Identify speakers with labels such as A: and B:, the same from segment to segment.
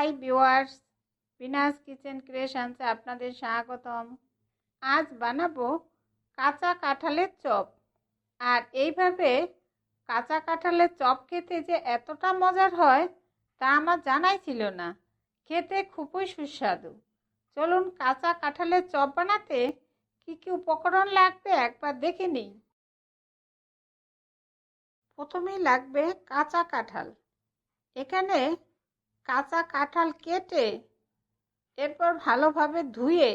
A: High viewers Bina's kitchen ক্রিয়েশনসে আপনাদের স্বাগতম। আজ বানাবো কাঁচা কাঁঠালের চপ। আর এইভাবে কাঁচা কাঁঠালের চপ খেতে যে এতটা মজার হয়, তা আমার জানাই ছিল না। খেতে খুবই সুস্বাদু। চলুন কাঁচা কাঁঠালের চপ বানাতে কী কী উপকরণ লাগবে একবার দেখে নিই। প্রথমেই লাগবে কাঁচা কাঁঠাল। এখানে কাঁচা কাঁঠাল কেটে এরপর ভালোভাবে ধুয়ে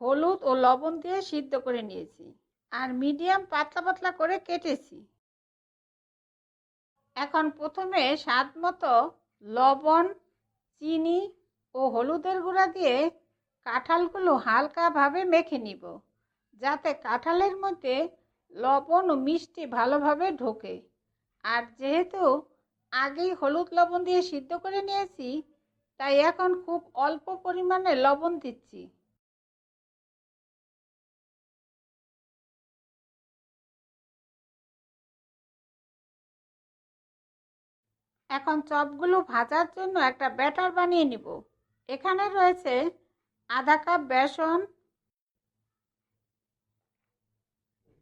A: হলুদ ও লবণ দিয়ে সিদ্ধ করে নিয়েছি আর মিডিয়াম পাতলা পাতলা করে কেটেছি। এখন প্রথমে স্বাদ মতো লবণ, চিনি ও হলুদের গুঁড়া দিয়ে কাঁঠালগুলো হালকাভাবে মেখে নিব, যাতে কাঁঠালের মধ্যে লবণ ও মিষ্টি ভালোভাবে ঢোকে। আর যেহেতু আগেই হলুদ লবণ দিয়ে সিদ্ধ করে নিয়েছি, তাই এখন খুব অল্প পরিমাণে লবণ দিচ্ছি। এখন চপগুলো ভাজার জন্য একটা ব্যাটার বানিয়ে নিব। এখানে রয়েছে আধা কাপ বেসন,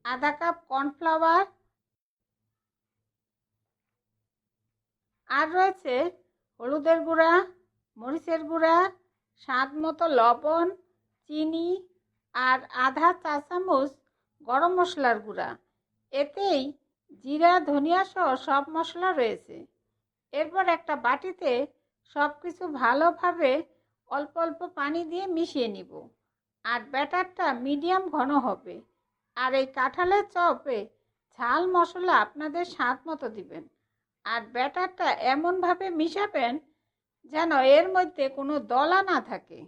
A: আধা কাপ কর্নফ্লাওয়ার আর রয়েছে হলুদের গুঁড়া, মরিচের গুঁড়া, স্বাদ মতো লবণ, চিনি আর আধা চা চামচ গরম মশলার গুঁড়া। এতেই জিরা, ধনিয়া সহ সব মশলা রয়েছে। এরপর একটা বাটিতে সব কিছু ভালোভাবে অল্প অল্প পানি দিয়ে মিশিয়ে নিব। আর ব্যাটারটা মিডিয়াম ঘন হবে। আর এই কাঁঠালের চপে ঝাল মশলা আপনাদের স্বাদ মতো দিবেন। আর ব্যাটারটা এমনভাবে মিশাবেন যেন এর মধ্যে কোনো দলা না থাকে।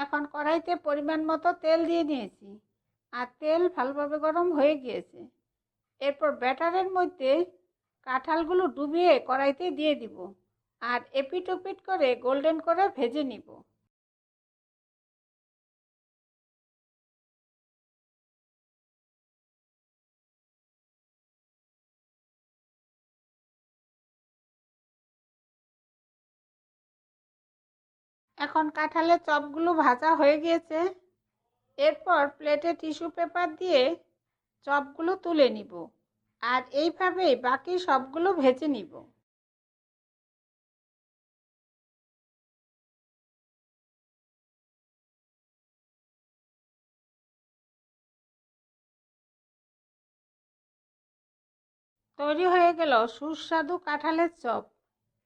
A: এখন কড়াইতে পরিমাণ মতো তেল দিয়ে নিয়েছি আর তেল ভালোভাবে গরম হয়ে গিয়েছে। এরপর ব্যাটারের মধ্যে কাঁঠালগুলো ডুবিয়ে কড়াইতে দিয়ে দিব আর এপিট ওপিট করে গোল্ডেন করে ভেজে নিব। এখন কাঁঠালের চপগুলো ভাজা হয়ে গিয়েছে। এরপর প্লেটে টিস্যু পেপার দিয়ে চপগুলো তুলে নিব আর এইভাবেই বাকি সবগুলো ভেজে নিব। তৈরি হয়ে গেল সুস্বাদু কাঁঠালের চপ।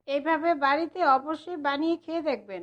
A: এইভাবে বাড়িতে অবশ্যই বানিয়ে খেয়ে দেখবেন।